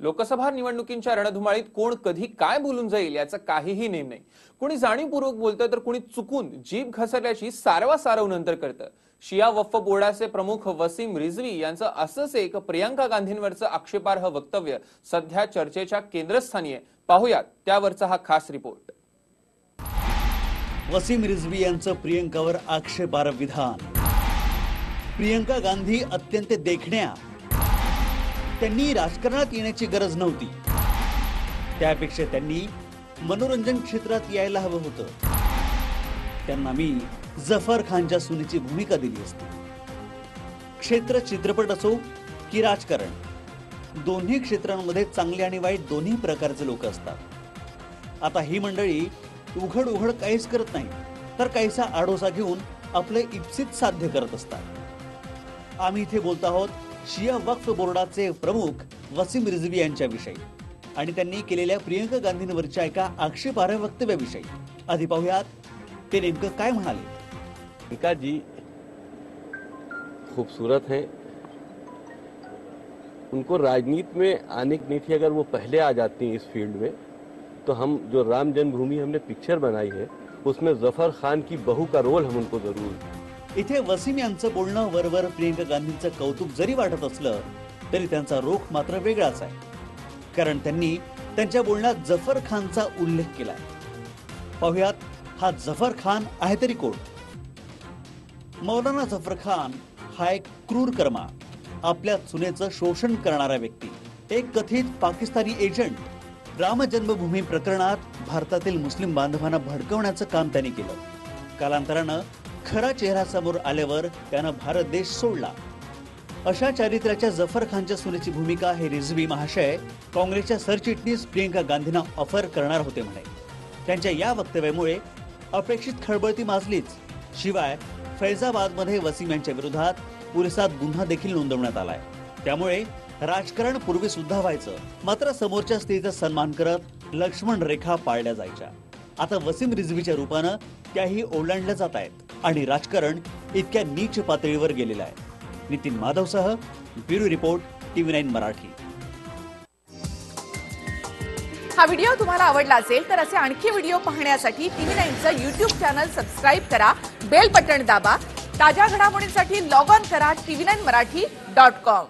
लोकसभा निवडणुकींच्या रणधुमाळीत कोण कधी काय बोलून जाईल याचा काहीही नेम नाही. कुणी जाणीवपूर्वक बोलतं तर कुणी चुकून जीभ घसरल्याची सारवा सारव नंतर करतं. शिया वफ्फ बोर्डाचे प्रमुख वसीम रिझवी यांचं असंच एक प्रियंका गांधींवरचं आक्षेपार्ह वक्तव्य सध्या चर्चेच्या केंद्रस्थानी आहे. पाहूयात त्यावरचा हा खास रिपोर्ट. वसीम रिझवी यांचं प्रियंकावर आक्षेपार्ह विधान. प्रियंका गांधी अत्यंत देखण्या त्यांनी राजकारणात येण्याची गरज नव्हती. त्यापेक्षा त्यांनी मनोरंजन क्षेत्रात यायला हवं होतं. त्यांना मी जफर खानच्या सुनेची भूमिका दिली असती. क्षेत्र चित्रपट असो की राजकारण दोन्ही क्षेत्रांमध्ये चांगले आणि वाईट दोन्ही प्रकारचे लोक असतात. आता ही मंडळी उघड उघड काहीच करत नाही तर काहीसा आडोसा घेऊन आपले इप्सित साध्य करत असतात. आम्ही इथे बोलत आहोत शिया वक्फ बोर्डाचे प्रमुख वसीम रिझवी यांच्याविषयी. आणि त्यांनी केलेल्या प्रियंका गांधींवरच्या एका आक्षेपार्ह वक्तव्याविषयी. आधी पाहूयात, ते नेमकं काय म्हणाले? जी खूबसूरत हैं. उनको राजनीति में आने की नहीं थी अगर वो पहले आ जाती इस फ़ील्ड में तो हम जो राम जन्मभूमि हमने पिक्चर बनाई है, उसमें ज़फ़र खान की बहू का रोल हम उनको ज़रूर इथे वसीम यांचं बोलणं वरवर प्रियंका गांधींचं कौतुक जरी वाटत असलं तरी त्यांचा रोख मात्र वेगळाच आहे. कारण त्यांनी त्यांच्या बोलण्यात जफर खानचा उल्लेख केलाय. पाहुयात हा जफर खान आहे तरी कोण? मौलाना जफर खान हा एक क्रूर कर्मा आपल्या सुनेचं शोषण करणारा व्यक्ती एक कथित पाकिस्तानी एजंट. राम जन्मभूमी प्रकरणात भारतातील मुस्लिम बांधवांना भडकवण्याचं काम त्यांनी केलं. कालांतरानं खरा चेहरा समोर आल्यावर त्यानं भारत देश सोडला. अशा चारित्र्याच्या जफर खानच्या सुनेची भूमिका हे रिझवी महाशय काँग्रेसच्या सरचिटणीस प्रियंका गांधींना ऑफर करणार होते म्हणे. त्यांच्या या वक्तव्यामुळे अपेक्षित खळबळती माजलीच शिवाय फैजाबादमध्ये वसीम यांच्या विरोधात पोलिसात गुन्हा देखील नोंदवण्यात आलाय. त्यामुळे राजकारण पूर्वी सुद्धा व्हायचं मात्र समोरच्या स्त्रीचा सन्मान करत लक्ष्मण रेखा पाळल्या जायच्या. आता वसीम रिझवीच्या रूपानं त्याही ओलांडल्या जात आहेत. आणि राजकारण इतक्या नीच पातळीवर गेलेलं आहे. Nitin माधवसह bureau report TV nine Marathi. हा व्हिडिओ तुम्हाला आवडला असेल तर असे आणखी व्हिडिओ पाहण्यासाठी टीव्ही नाईनचं युट्यूब चॅनल सबस्क्राईब करा बेल बटन दाबा ताज्या घडामोडींसाठी लॉग ऑन करा TV nine Marathi dot com.